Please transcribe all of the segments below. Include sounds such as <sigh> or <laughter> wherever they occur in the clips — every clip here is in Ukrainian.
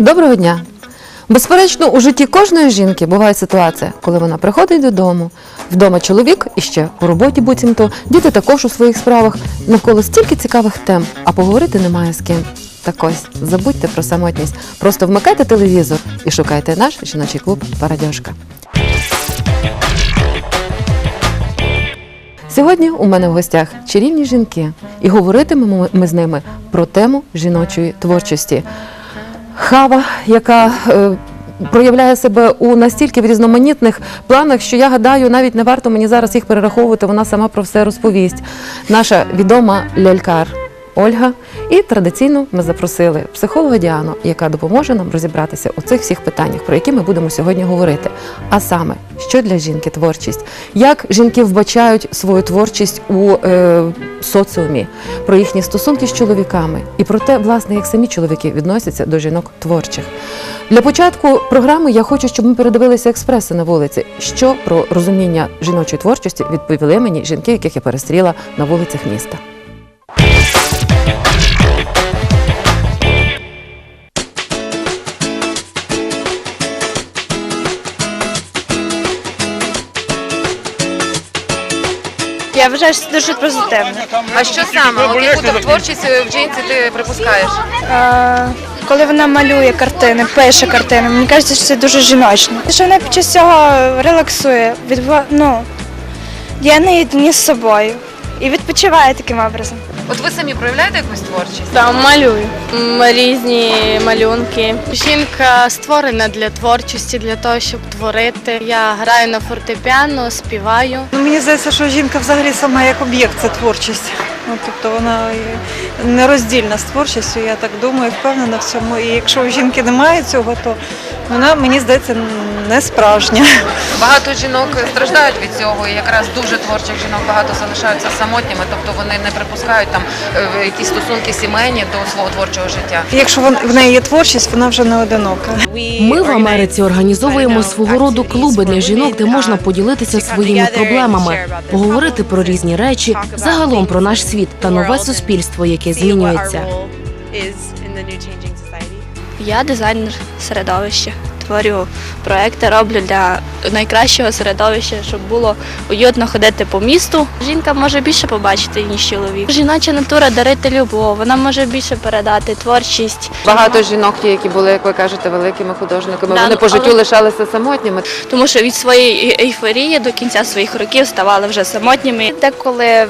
Доброго дня! Безперечно, у житті кожної жінки буває ситуація, коли вона приходить додому, вдома чоловік і ще по роботі буцімто, діти також у своїх справах, навколо стільки цікавих тем, а поговорити немає з ким. Так ось, забудьте про самотність, просто вмикайте телевізор і шукайте наш жіночий клуб Парадьошка. Сьогодні у мене в гостях чарівні жінки, і говоритимемо ми з ними про тему жіночої творчості. Хава, яка е, проявляє себе у настільки в різноманітних планах, що я гадаю, навіть не варто мені зараз їх перераховувати, вона сама про все розповість. Наша відома лялькар Ольга. І традиційно ми запросили психолога Діану, яка допоможе нам розібратися у цих всіх питаннях, про які ми будемо сьогодні говорити. А саме, що для жінки творчість, як жінки вбачають свою творчість у е, соціумі, про їхні стосунки з чоловіками і про те, власне, як самі чоловіки відносяться до жінок творчих. Для початку програми я хочу, щоб ми передивилися експреси на вулиці. Що про розуміння жіночої творчості відповіли мені жінки, яких я перестріла на вулицях міста. Я вважаю, що це дуже позитивно. А що саме? От яку то творчість в джинсі ти припускаєш? Е, коли вона малює картини, пише картини, мені кажеться, що це дуже жіночно. Що вона під час цього релаксує, відбува... ну, є наєдині з собою і відпочиває таким образом. От ви самі проявляєте якусь творчість? Там малюю М, різні малюнки. Жінка створена для творчості, для того, щоб творити. Я граю на фортепіано, співаю. Ну, мені здається, що жінка взагалі сама як об'єкт це творчість. Ну, тобто вона нероздільна з творчістю, я так думаю, впевнена в цьому. І якщо у жінки немає цього, то вона, мені здається, не справжня. Багато жінок страждають від цього, і якраз дуже творчих жінок багато залишаються самотніми, тобто вони не припускають там е, якісь стосунки сімейні до свого творчого життя. Якщо вон- в неї є творчість, вона вже не одинока. Ми в Америці організовуємо свого роду клуби для жінок, де можна поділитися своїми проблемами, поговорити про різні речі, загалом про наш світ та нове суспільство, яке змінюється. Я дизайнер середовища. Творю проекти, роблю для найкращого середовища, щоб було уютно ходити по місту. Жінка може більше побачити, ніж чоловік. Жіноча натура дарити любов, вона може більше передати творчість. Багато жінок є, які були, як ви кажете, великими художниками. Да, вони по але- життю лишалися самотніми. тому що від своєї ейфорії до кінця своїх років ставали вже самотніми. Деколи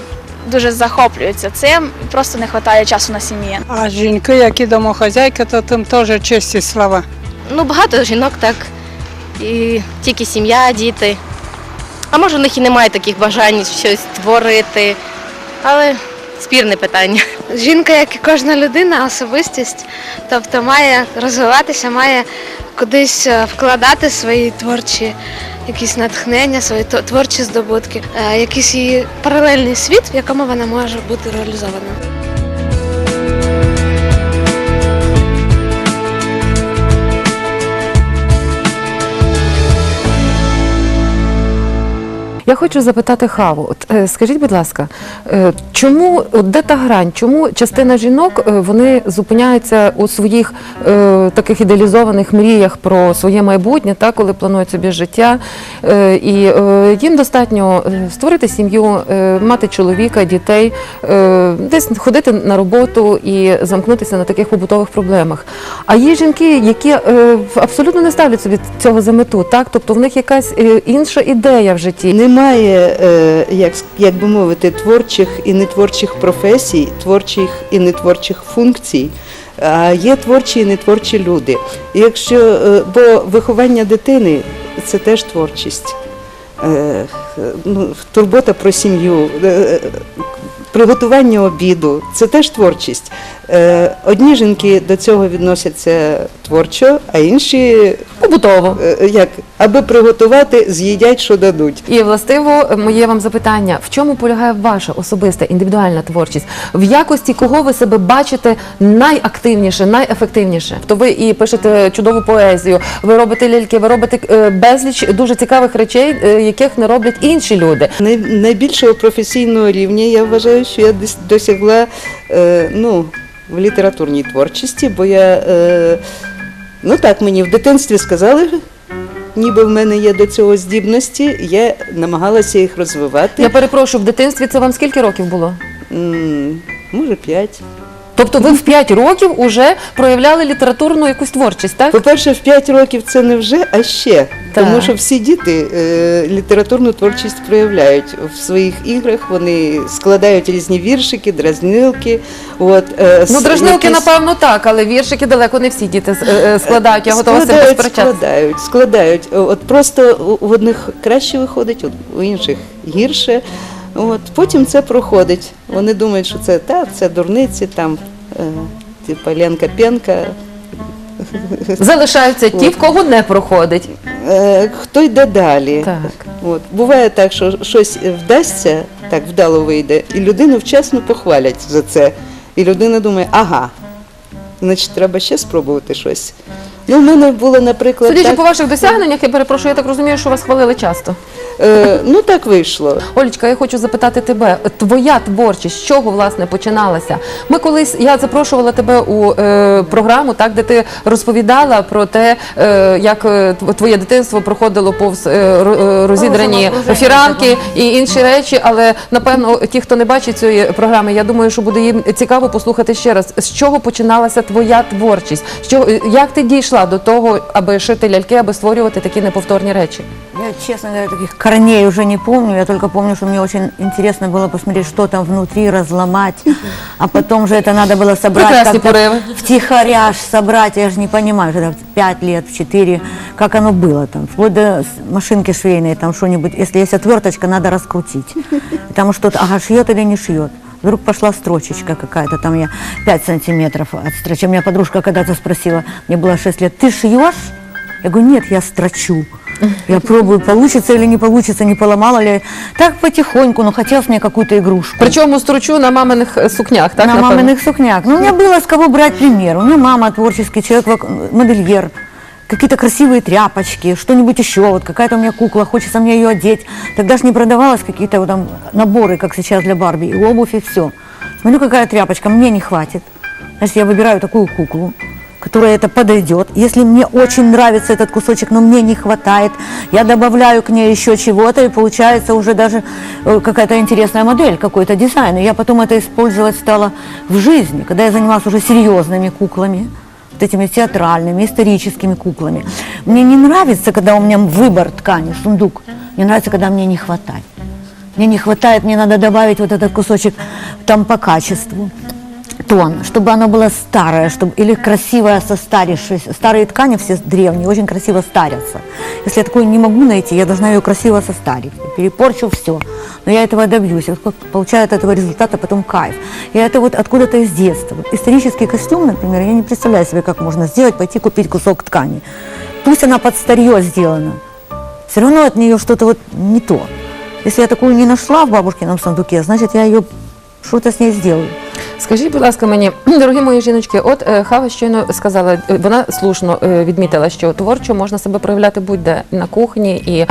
дуже захоплюються цим, просто не вистачає часу на сім'ї. А жінки, які домохозяйки, то тим теж честь і слава. Ну, багато жінок так. І тільки сім'я, діти. А може, у них і немає таких бажань щось творити. Але спірне питання. Жінка, як і кожна людина, особистість, тобто має розвиватися, має кудись е, вкладати свої творчі якісь натхнення, свої творчі здобутки, е, якийсь її паралельний світ, в якому вона може бути реалізована. Я хочу запитати Хаву. От е, скажіть, будь ласка, е, чому от де та грань? Чому частина жінок е, вони зупиняються у своїх е, таких ідеалізованих мріях про своє майбутнє, та коли планують собі життя, е, і е, їм достатньо створити сім'ю, е, мати чоловіка, дітей, е, десь ходити на роботу і замкнутися на таких побутових проблемах. А є жінки, які е, абсолютно не ставлять собі цього за мету, так тобто в них якась інша ідея в житті. Немає, е, як, як би мовити, творчих і нетворчих професій, творчих і нетворчих функцій. А є творчі і нетворчі люди. Якщо, е, бо виховання дитини це теж творчість. Е, ну, турбота про сім'ю, приготування обіду це теж творчість. Е, Одні жінки до цього відносяться творчо, а інші Побутово. е, як аби приготувати, з'їдять, що дадуть. І властиво моє вам запитання: в чому полягає ваша особиста індивідуальна творчість? В якості кого ви себе бачите найактивніше, найефективніше? То ви і пишете чудову поезію, ви робите ляльки, ви робите е, безліч дуже цікавих речей, яких не роблять інші люди. Най- Найбільшого професійного рівня я вважаю, що я досягла е, ну, в літературній творчості, бо я е, Ну так, мені в дитинстві сказали, ніби в мене є до цього здібності, я намагалася їх розвивати. Я перепрошую, в дитинстві це вам скільки років було? М, Може, п'ять. Тобто ви в 5 років вже проявляли літературну якусь творчість, так? По-перше, в 5 років це не вже, а ще. Так. Тому що всі діти е, літературну творчість проявляють в своїх іграх. Вони складають різні віршики, дразнилки. От, е, Ну, с- дражнилки, якісь- напевно, так, але віршики далеко не всі діти е, е, складають. Я готова з цим складають, посперечатися. складають, складають. От просто у- в одних краще виходить, у- у інших гірше. От потім це проходить. Вони думають, що це та це дурниці, там е, типа Ленка Пенка. Залишаються ті, в кого не проходить. Е, хто йде далі. Так. От. Буває так, що щось вдасться, так вдало вийде, і людину вчасно похвалять за це. І людина думає, ага, значить, треба ще спробувати щось. Ну, в мене було, наприклад, Судячи так, по ваших досягненнях, я перепрошую, я так розумію, що вас хвалили часто. Е, ну так вийшло. Олечка, я хочу запитати тебе, твоя творчість, з чого власне починалася? Ми колись я запрошувала тебе у е, програму, так де ти розповідала про те, е, як е, твоє дитинство проходило повз е, е, розідрані фіранки і інші речі. Але напевно, ті, хто не бачить цієї програми, я думаю, що буде їм цікаво послухати ще раз, з чого починалася твоя творчість? З чого як ти дійшла до того, аби шити ляльки, аби створювати такі неповторні речі? Я, честно говоря, таких корней уже не помню. Я только помню, что мне очень интересно было посмотреть, что там внутри, разломать. А потом же это надо было собрать как-то втихаря собрать. Я же не понимаю, что в 5 лет, в 4, как оно было там. Вплоть до машинки швейной, там что-нибудь. Если есть отверточка, надо раскрутить. И Там что-то, ага, шьет или не шьет. Вдруг пошла строчечка какая-то, там я 5 сантиметров отстрочила. Меня подружка когда-то спросила, мне было 6 лет, ты шьешь? Я говорю, нет, я строчу. Я пробую, получится или не получится, не поломала ли. Так потихоньку, но хотелось мне какую-то игрушку. Причому стручу на маминих е, сукнях, так на напевно? маминых сукнях. Ну, у меня было с кого брать пример. У меня мама творческий человек, вок- модельер. Какие-то красивые тряпочки, что-нибудь еще. Вот какая-то у меня кукла, хочется мне ее одеть. Тогда же не продавалось какие-то вот там наборы, как сейчас для Барби, и обувь, и все. Смотрю, какая тряпочка, мне не хватит. Значит, я выбираю такую куклу, которая это подойдет. Если мне очень нравится этот кусочек, но мне не хватает, я добавляю к ней еще чего-то, и получается уже даже э, какая-то интересная модель, какой-то дизайн. И я потом это использовать стала в жизни, когда я занималась уже серьезными куклами, вот этими театральными, историческими куклами. Мне не нравится, когда у меня выбор ткани, сундук. Мне нравится, когда мне не хватает. Мне не хватает, мне надо добавить вот этот кусочек там по качеству тон, чтобы оно было старое, чтобы, или красивое состарившееся. Старые ткани все древние, очень красиво старятся. Если я такое не могу найти, я должна ее красиво состарить. Перепорчу все. Но я этого добьюсь. Я получаю от этого результата потом кайф. И это вот откуда-то из детства. Вот исторический костюм, например, я не представляю себе, как можно сделать, пойти купить кусок ткани. Пусть она под старье сделана. Все равно от нее что-то вот не то. Если я такую не нашла в бабушкином сундуке, значит, я ее что-то с ней сделаю. Скажіть, будь ласка, мені, <clears throat> дорогі мої жіночки, от е, Хава щойно сказала, е, вона слушно е, відмітила, що творчо можна себе проявляти будь-де на кухні і е,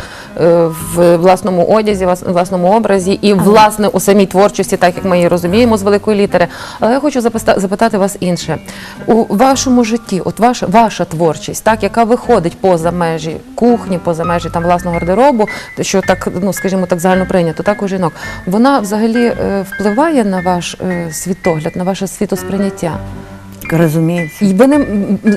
в власному одязі, влас- власному образі, і власне у самій творчості, так як ми її розуміємо з великої літери. Але я хочу записта- запитати вас інше. У вашому житті, от ваша, ваша творчість, так, яка виходить поза межі кухні, поза межі там власного гардеробу, що так, ну скажімо так, загально прийнято, так у жінок, вона взагалі е, впливає на ваш е, світогляд, на ваше світосприйняття. Разумеется. І ви не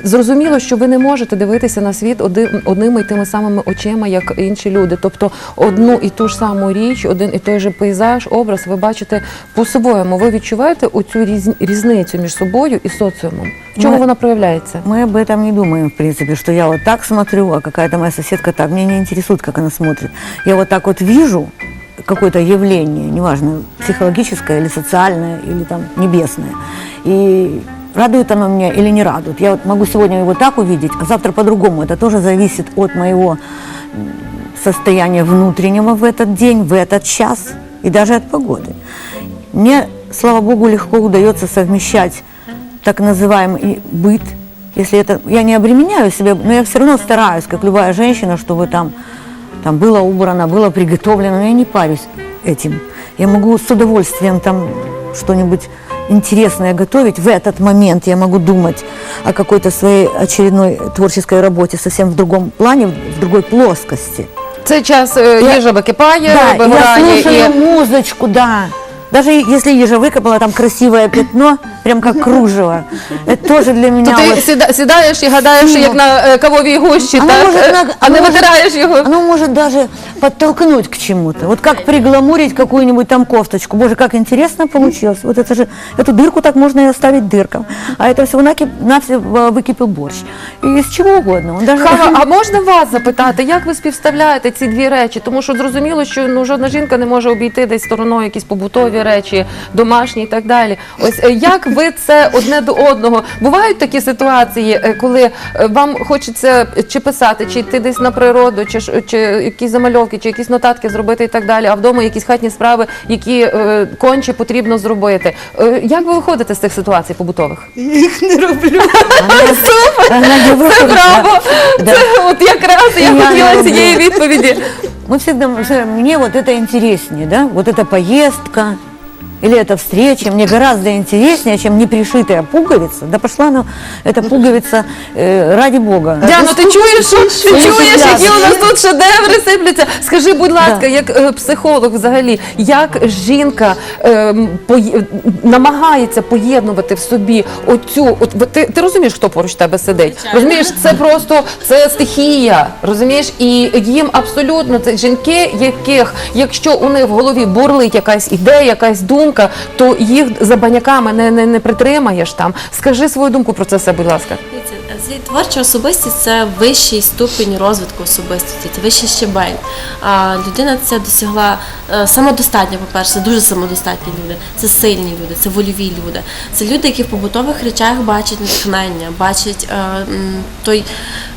зрозуміло, що ви не можете дивитися на світ один, одними і тими самими очима, як інші люди. Тобто одну і ту ж саму річ, один і той же пейзаж, образ ви бачите по-своєму. Ви відчуваєте оцю різ, різницю між собою і соціумом. В чому Ми- вона проявляється? Мы об этом не думаем, в принципе, что я вот так смотрю, а какая-то моя соседка так. Меня не интересует, как она смотрит. Я вот так вот вижу какое-то явление, неважно, психологическое или социальное, или там небесное. И радует оно меня или не радует. Я вот могу сегодня его так увидеть, а завтра по-другому. Это тоже зависит от моего состояния внутреннего в этот день, в этот час и даже от погоды. Мне, слава богу, легко удается совмещать так называемый быт, если это, я не обременяю себя, но я все равно стараюсь, как любая женщина, чтобы там, там было убрано, было приготовлено, но я не парюсь этим. Я могу с удовольствием там что-нибудь интересное готовить, в этот момент я могу думать о какой-то своей очередной творческой работе совсем в другом плане, в другой плоскости. Цей час е, Я- їжа википає, Да, я вигорає слушаю і музычку, да. Даже если ежа выкопала там красивое пятно, прям как кружево, это тоже для то меня ти вот- сіда- сідаєш і гадаєш, Ну. як на е, кавовій гущі, Оно так? может е, на- а не оно может- витираєш його. Оно может даже подтолкнуть к чему-то. Вот как пригламурить какую-нибудь там кофточку. Боже, как интересно получилось. Вот это же, эту дырку так можно и оставить дырком. А это всего накип, на все выкипел борщ. И из чего угодно. Он даже... Хава, а <laughs> можна вас запитати, як ви співставляєте ці дві речі? Тому що зрозуміло, що ну жодна жінка не може обійти десь стороною якісь побутові речі, домашні і так далі. Ось е, як ви це одне до одного? Бувають такі ситуації, е, коли е, вам хочеться чи писати, чи йти десь на природу, чи, ж- чи якісь замальовки, чи якісь нотатки зробити і так далі, а вдома якісь хатні справи, які е, конче потрібно зробити. Е, як ви виходите з цих ситуацій побутових? Я їх не роблю. <laughs> Она не Це выходит, да. браво! Да. Це от якраз я Я не хотіла роблю. цієї відповіді. Мы всегда, мне вот это интереснее, да, вот эта поездка или эта встреча мне гораздо интереснее, чем непришитая пуговица. Да пошла она, эта пуговица, э, ради бога. Діано, ти чуєш, що ти Це чуєш, не які у нас зв'язано. тут шедеври сипляться? Скажи, будь ласка, Да. як е, психолог взагалі, як жінка ем, пої- намагається поєднувати в собі оцю, от бо ти, ти розумієш, хто поруч тебе сидить? Розумієш, це просто це стихія, розумієш, і їм абсолютно це жінки, яких, якщо у них в голові бурлить якась ідея, якась думка, то їх за баняками не, не, не притримаєш там. Скажи свою думку про це все, будь ласка. Творча особистість це вищий ступінь розвитку особистості, це вищий щебель. А людина це досягла е, самодостатньо, по-перше, дуже самодостатні люди, це сильні люди, це вольові люди. Це люди, які в побутових речах бачать натхнення, бачать е, той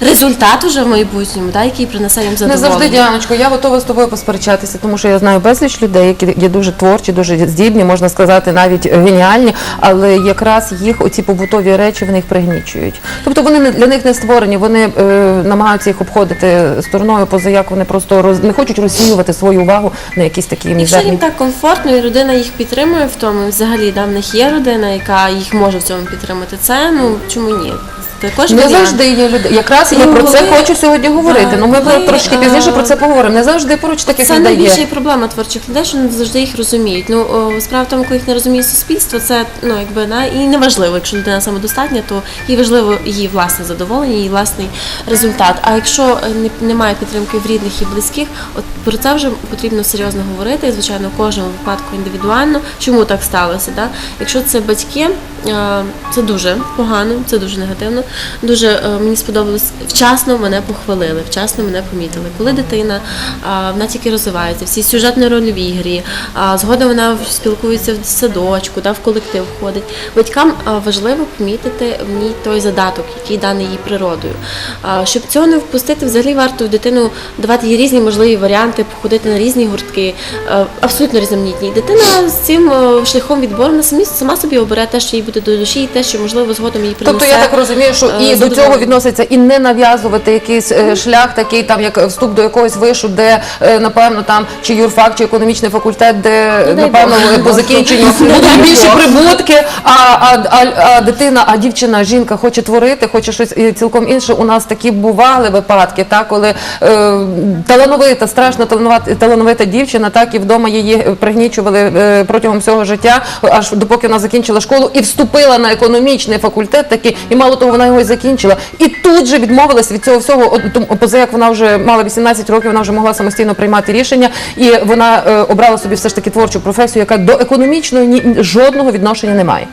результат уже в майбутньому, да, який принесе їм Не завжди, Діаночко, я готова з тобою посперечатися, тому що я знаю безліч людей, які є дуже творчі, дуже здібні, можна сказати, навіть геніальні, але якраз їх оці побутові речі вони їх пригнічують. Тобто вони для них не створені, вони е, намагаються їх обходити стороною, поза як вони просто роз, не хочуть розсіювати свою увагу на якісь такі Якщо мізерні. їм так комфортно, і родина їх підтримує в тому, і взагалі да, в них є родина, яка їх може в цьому підтримати, це ну чому ні? Також Не завжди є люди. Якраз я Ну, про це хочу сьогодні говорити. Ну ми коли, трошки е, пізніше про це поговоримо. Не завжди поруч таких Це людей є. найбільша і проблема творчих людей, що не завжди їх розуміють. Ну о, справа в тому, коли їх не розуміє суспільство, це ну якби да, і не важливо. Якщо людина самодостатня, то їй важливо її власне задоволення, її власний результат. А якщо е, не, немає підтримки в рідних і близьких, от про це вже потрібно серйозно говорити. І, звичайно, в кожному випадку індивідуально. Чому так сталося? Да? Якщо це батьки, е, це дуже погано, це дуже негативно. Дуже е, мені сподобалось вчасно мене похвалили, вчасно мене помітили. Коли дитина вона тільки розвивається, всі сюжетно-рольові грі, а, згодом вона спілкується в садочку, да, в колектив ходить. Батькам важливо помітити в ній той задаток, який даний їй природою. Щоб цього не впустити, взагалі варто в дитину давати їй різні можливі варіанти, походити на різні гуртки, е, абсолютно різноманітні. Дитина з цим е, шляхом відбору вона самі сама собі обере те, що їй буде до душі, і те, що можливо згодом їй принесе. Тобто я так розумію, що е, і до цього відноситься і не нав'язувати якийсь е, шлях, такий там як вступ до якогось вишу, де е, напевно там чи юрфак, чи економічний факультет, де Ну, дай напевно Бог. по закінченню будуть більші прибутки. А, а, а, а дитина, а дівчина, жінка хоче творити, хоче щось е, цілком інше. У нас такі бували випадки, так коли е, талановита, страшно талановита, талановита дівчина, так і вдома її пригнічували е, протягом всього життя, аж допоки вона закінчила школу і вступила на економічний факультет такий, і мало того, вона його і закінчила. І тут же відмовилась від цього всього. Поза як вона вже мала 18 років, вона вже могла самостійно приймати рішення, і вона е, обрала собі все ж таки творчу професію, яка до економічної ні жодного відношення не має.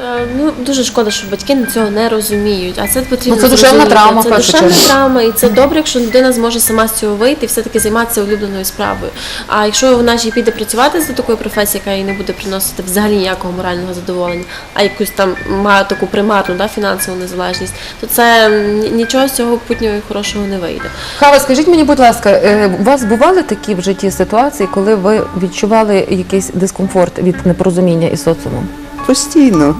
Е, Ну дуже шкода, що батьки цього не розуміють. А це потрібно Ну, це душевна зрозуміти. травма, Це душевна чергу. травма, і це добре, якщо людина зможе сама з цього вийти і все таки займатися улюбленою справою. А якщо вона ж і піде працювати за такою професією, яка їй не буде приносити взагалі ніякого морального задоволення, а якусь там має таку примарну да, фінансову незалежність, то це нічого з цього путнього і хорошого не вийде. Хава, скажіть мені, будь ласка, е, у вас бували такі в житті ситуації, коли ви відчували якийсь дискомфорт від непорозуміння із соціумом? Постійно.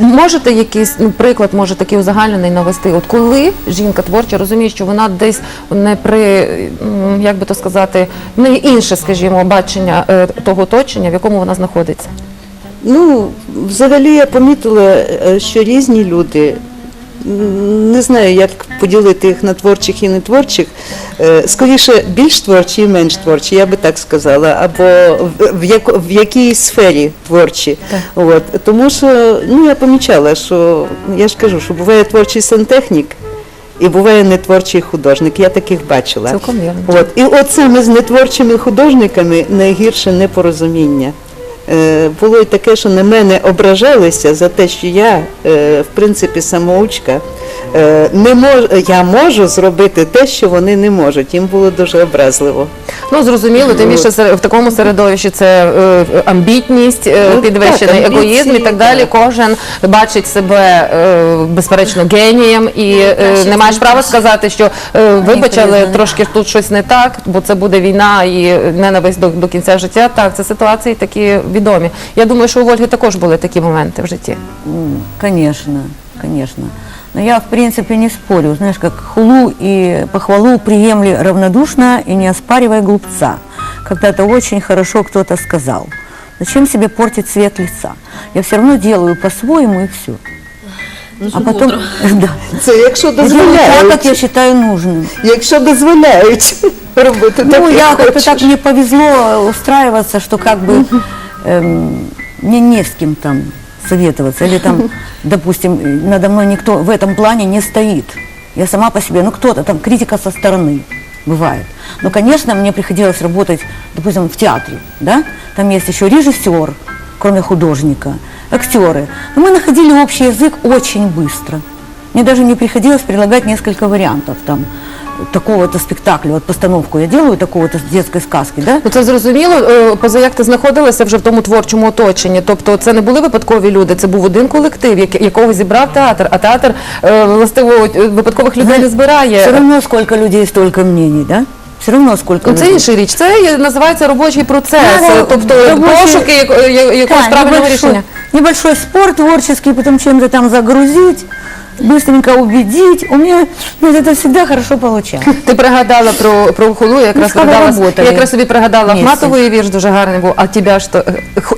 Можете якийсь ну, приклад, може такий узагальнений навести? От коли жінка творча розуміє, що вона десь не при як би то сказати, в неї інше, скажімо, бачення е, того оточення, в якому вона знаходиться. Ну, взагалі я помітила, е, що різні люди. Не знаю, як поділити їх на творчих і нетворчих. Е, Скоріше, більш творчі і менш творчі, я би так сказала, або в, в, як, в якій сфері творчі. От. Тому що ну, я помічала, що я ж кажу, що буває творчий сантехнік і буває нетворчий художник. Я таких бачила. Цілком вірно. От. І от саме з нетворчими художниками найгірше непорозуміння. Е, було й таке, що на мене ображалися за те, що я, е, в принципі, самоучка, е, не мож, я можу зробити те, що вони не можуть. Їм було дуже образливо. Ну зрозуміло, тим більше в такому середовищі це е, амбітність, е, Ну, підвищений так, егоїзм і так далі. так. Кожен бачить себе е, безперечно генієм і е, не маєш права сказати, що е, вибач, трошки тут щось не так, бо це буде війна і ненависть до, до кінця життя. Так, це ситуації такі відомі. Я думаю, що у Ольги також були такі моменти в житті. М, Конечно, конечно. Но я, в принципе, не спорю. Знаешь, как хулу и похвалу приемли равнодушно и не оспаривая глупца. Когда-то очень хорошо кто-то сказал. Зачем себе портить цвет лица? Я все равно делаю по-своему и все. а потом, <laughs> да, Це якщо я делаю так, как я дозволяють, считаю нужным. якщо дозволяють <laughs> робити так, Ну, я як как-то хочеш. так мне повезло устраиваться, что как бы <laughs> эм, мне не с кем там советоваться. Или там, <laughs> допустим, надо мной никто в этом плане не стоит. Я сама по себе, ну кто-то там, критика со стороны бывает. Но, конечно, мне приходилось работать, допустим, в театре, да? Там есть еще режиссер, кроме художника, актеры. Но мы находили общий язык очень быстро. Мне даже не приходилось предлагать несколько вариантов там такого-то спектакля, вот постановку я делаю такого-то детской сказки, да? Ну це зрозуміло, е, поза як ти знаходилася вже в тому творчому оточенні. Тобто це не були випадкові люди, це був один колектив, як- якого зібрав театр. А театр е, властиво е, випадкових людей не збирає. Все равно сколько людей, столько мнений, да? Все равно сколько Ну, це інша річ, це є- називається робочий процес, Да, да, е, тобто робочий- пошуки яко- я- якогось Да, правильного небольшой, рішення. небольшой спор творческий, потом чем-то там загрузить, быстренько убедить. У меня ну, это всегда хорошо получалось. <laughs> Ти пригадала про, про хулу, я якраз з кого пригадала, работали я якраз собі пригадала вместе. Ахматової вірш дуже гарний був, а тебе ж то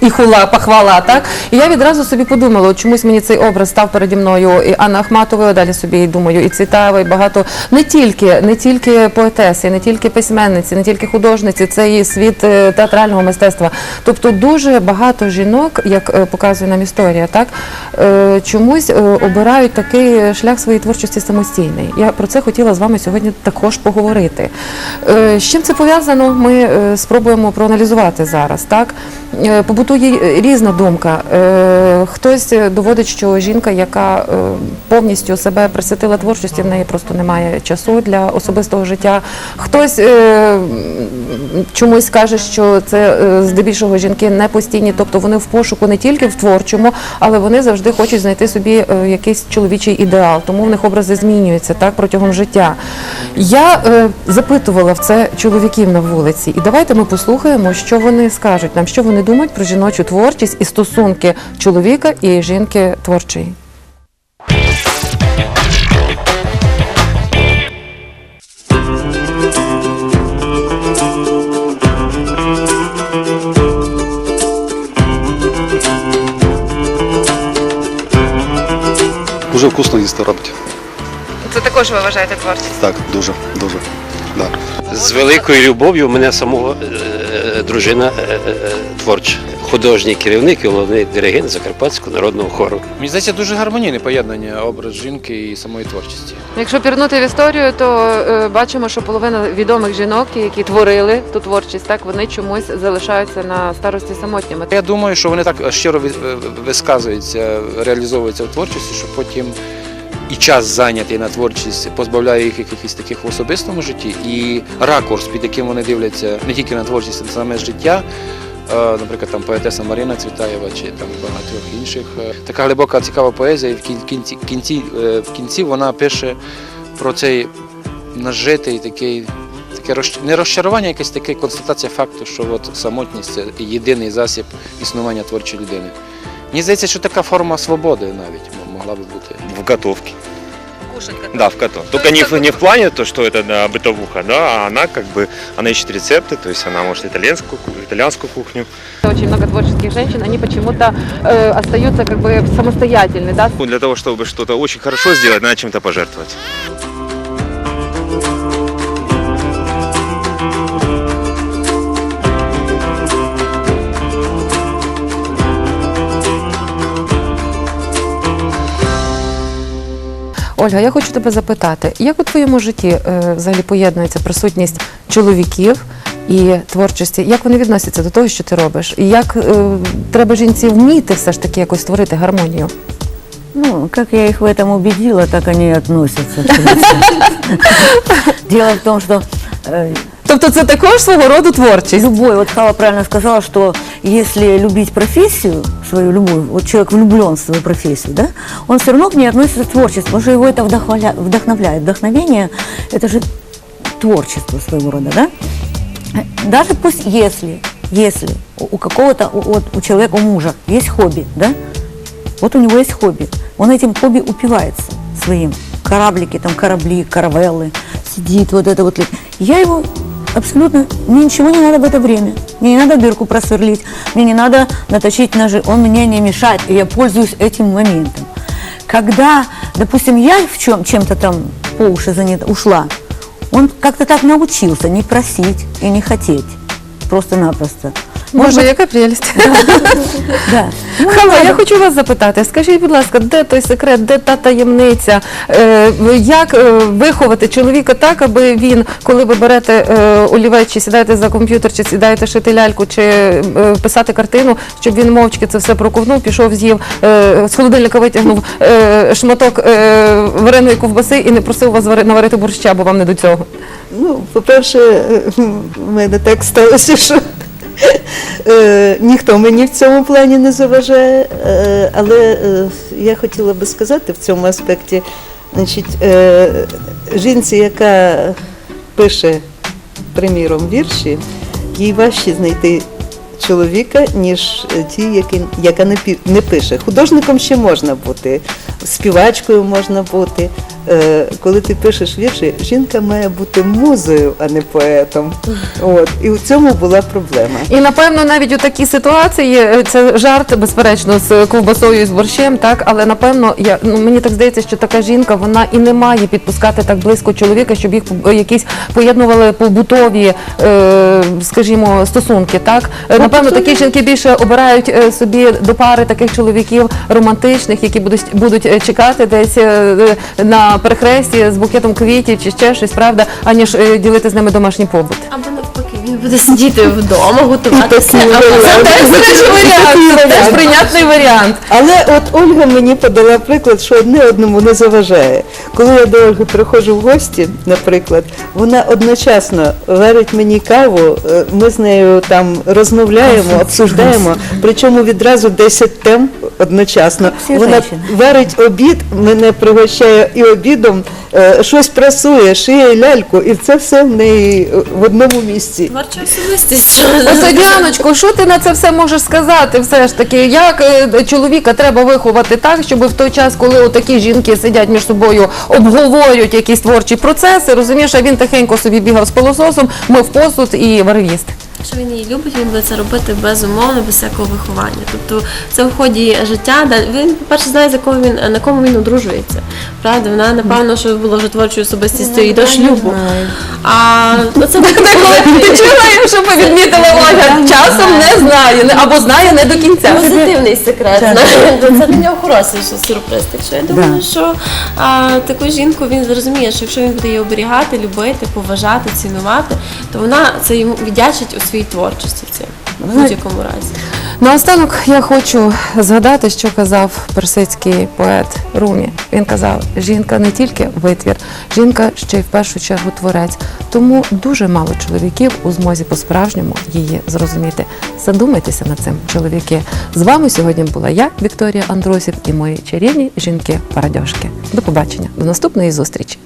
і хула, похвала, так? І я відразу собі подумала, от чомусь мені цей образ став переді мною і Анна Ахматової, а далі собі думаю, і Цвітаєва, і багато не тільки, не тільки поетеси, не тільки письменниці, не тільки художниці, це і світ е, театрального мистецтва. Тобто дуже багато жінок, як е, показує нам історія, так е, чомусь е, обирають такий шлях своєї творчості самостійний. Я про це хотіла з вами сьогодні також поговорити. Е, З чим це пов'язано, ми е, спробуємо проаналізувати зараз. Так Е, побутує різна думка. Хтось доводить, що жінка, яка повністю себе присвятила творчості, в неї просто немає часу для особистого життя. Хтось чомусь каже, що це здебільшого жінки не постійні, тобто вони в пошуку не тільки в творчому, але вони завжди хочуть знайти собі якийсь чоловічий ідеал, тому в них образи змінюються так протягом життя. Я е, запитувала в це чоловіків на вулиці, і давайте ми послухаємо, що вони скажуть нам, що вони думають про жіночу творчість і стосунки чоловіка і жінки творчої. Дуже вкусно їсти робить. Це також ви вважаєте творчість. Так, дуже, дуже. Да. З великою любов'ю мене самого е, дружина е, е, творча. Художній керівник і головний диригент Закарпатського народного хору. Мені здається, дуже гармонійне поєднання образ жінки і самої творчості. Якщо пірнути в історію, то е, бачимо, що половина відомих жінок, які творили ту творчість, так вони чомусь залишаються на старості самотніми. Я думаю, що вони так щиро ви- ви- висказуються, реалізовуються в творчості, що потім і час зайнятий на творчість позбавляє їх якихось таких в особистому житті, і ракурс, під яким вони дивляться не тільки на творчість, а на саме життя. Е, Наприклад, там поетеса Марина Цвітаєва чи там багатьох інших. Е, Така глибока цікава поезія, і в кінці, кінці, е, в кінці вона пише про цей нажитий такий таке не розчарування, якесь таке констатація факту, що от самотність це єдиний засіб існування творчої людини. Мені здається, що така форма свободи навіть могла би бути. В готовке. Да, в готовке. Только не, в- не в плане то, что это да, бытовуха, да, а она как бы, она ищет рецепты, то есть она может итальянскую, ку- итальянскую кухню. очень много творческих женщин, они почему-то э, остаются как бы самостоятельны, да? Для того, чтобы что-то очень хорошо сделать, надо чем-то пожертвовать. Ольга, я хочу тебе запитати, як у твоєму житті е, взагалі поєднується присутність чоловіків і творчості? Як вони відносяться до того, що ти робиш? І як е, треба жінці вміти все ж таки якось створити гармонію? Ну, как я их в этом убедила, так они и относятся. <laughs> Дело в том, что э, Тобто це також свого роду творчість? любой, вот Хава правильно сказала, что если любить профессию, свою любую, вот человек влюблен в свою профессию, да, он все равно к ней относится творчество, потому что его это вдохновля- вдохновляет. Вдохновение – это же творчество своего рода, да? Даже пусть если, если у какого-то, вот у человека, у мужа есть хобби, да, вот у него есть хобби, он этим хобби упивается своим. Кораблики, там корабли, каравеллы, сидит вот это вот. Я его абсолютно, мне ничего не надо в это время. Мне не надо дырку просверлить, мне не надо наточить ножи, он мне не мешает, и я пользуюсь этим моментом. Когда, допустим, я в чем, чем-то там по уши занята, ушла, он как-то так научился не просить и не хотеть. Просто-напросто. Быть, яка прелість. <laughs> да. Ну, Хава, я хочу вас запитати. Скажіть, будь ласка, де той секрет, де та таємниця? Е, Як е, виховати чоловіка так, аби він, коли ви берете е, олівець, чи сідаєте за комп'ютер, чи сідаєте шити ляльку, чи е, писати картину, щоб він мовчки це все проковнув, пішов, з'їв е, з холодильника витягнув е, шматок е, вареної ковбаси і не просив вас вари- наварити борща, бо вам не до цього. Ну, по-перше, в мене так сталося, що ніхто мені в цьому плані не заважає. Е, але е, я хотіла би сказати в цьому аспекті, значить, е, жінці, яка пише, приміром, вірші, їй важче знайти чоловіка, ніж ті, які, яка не, не пише. Художником ще можна бути, співачкою можна бути. Е, коли ти пишеш вірші, жінка має бути музою, а не поетом. От. І в цьому була проблема. І напевно навіть у такій ситуації е, це жарт, безперечно, з ковбасою і з борщем, так але напевно я ну мені так здається, що така жінка вона і не має підпускати так близько чоловіка, щоб їх якісь поєднували побутові, е, скажімо, стосунки. Так Е, напевно, такі жінки більше обирають е, собі до пари таких чоловіків романтичних, які будуть будуть е, чекати десь е, е, на перехресті з букетом квітів чи ще щось, правда, аніж е, ділити з ними домашній побут. Або навпаки, він буде сидіти вдома, або- варіант. Це теж варіант, це теж прийнятний варіант. Але от Ольга мені подала приклад, що одне одному не заважає. Коли я до Ольги приходжу в гості, наприклад, вона одночасно варить мені каву, е, ми з нею там розмовляємо, обсуждаємо, причому відразу 10 тем одночасно. Вона варить обід, мене пригощає і обідом, щось прасує, шиє ляльку, і це все в неї е, в одному місці. Творча особистість. Оце Діаночко, що ти на це все можеш сказати? Все ж таки, як е, чоловіка треба виховати так, щоб в той час, коли такі жінки сидять між собою, обговорюють якісь творчі процеси, розумієш, а він тихенько собі бігав з пилососом, мив посуд і варив Якщо він її любить, він буде це робити безумовно, без всякого виховання. Тобто це в ході життя. Він, по-перше, знає, за кого він на кому він одружується. Правда, вона напевно, що була вже творчою особистістю і до шлюбу. А ну, це Ти чула, що повідмітила Ольга? Часом не знає, або знає не до кінця. позитивний секрет. Це для нього хороший сюрприз. Так що я думаю, що таку жінку він зрозуміє, що якщо він буде її оберігати, любити, поважати, цінувати, то вона це йому віддячить у своїй творчості в. В будь-якому разі. Наостанок я хочу згадати, що казав персидський поет Румі. Він казав: жінка не тільки витвір, жінка ще й в першу чергу творець. Тому дуже мало чоловіків у змозі по-справжньому її зрозуміти. Задумайтеся над цим, чоловіки. З вами сьогодні була я, Вікторія Андросів, і мої чарівні жінки-парадьошки. До побачення, до наступної зустрічі.